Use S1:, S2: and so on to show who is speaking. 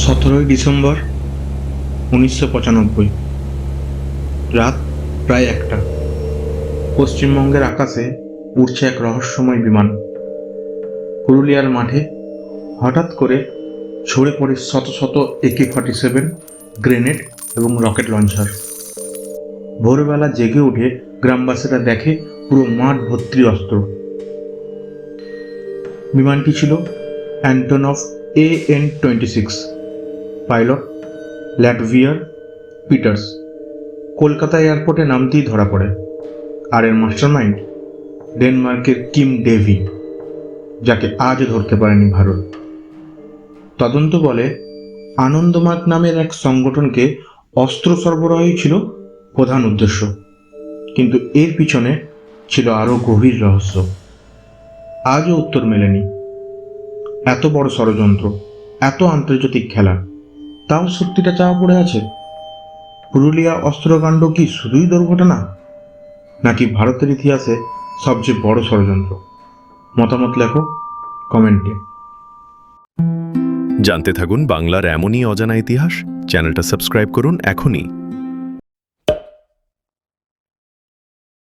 S1: সতেরোই ডিসেম্বর উনিশশো পঁচানব্বই। রাত প্রায় একটা। পশ্চিমবঙ্গের আকাশে উড়ছে এক রহস্যময় বিমান। পুরুলিয়ার মাঠে হঠাৎ করে ছড়ে পড়ে শত শত একে ফর্টি সেভেন, গ্রেনেড এবং রকেট লঞ্চার। ভোরবেলা জেগে উঠে গ্রামবাসীরা দেখে পুরো মাঠ ভর্তি অস্ত্র। বিমানটি ছিল Antonov A N twenty six. Pilot, ল্যাটভিয়ার, Peters. Kolkata এয়ারপোর্টে নামতেই ধরা পড়ে। আর এর মাস্টারমাইন্ড, ডেনমার্কের কিম ডেভি, যাকে আজও ধরতে পারেনি ভারত। তদন্ত বলে, আনন্দমার্গ নামের এক সংগঠনকে অস্ত্র সরবরাহই ছিল প্রধান উদ্দেশ্য। কিন্তু এর পিছনে ছিল আরও গভীর রহস্য। আজও উত্তর মেলেনি। এত বড় ষড়যন্ত্র, এত আন্তর্জাতিক খেলা তাও সত্যিটা চাওয়া পড়ে আছে? পুরুলিয়া অস্ত্রকাণ্ড কি শুধুই দুর্ঘটনা? নাকি ভারতের ইতিহাসে সবচেয়ে বড় ষড়যন্ত্র? মতামত লেখো কমেন্টে।
S2: জানতে থাকুন বাংলার এমনই অজানা ইতিহাস। চ্যানেলটা সাবস্ক্রাইব করুন এখনই।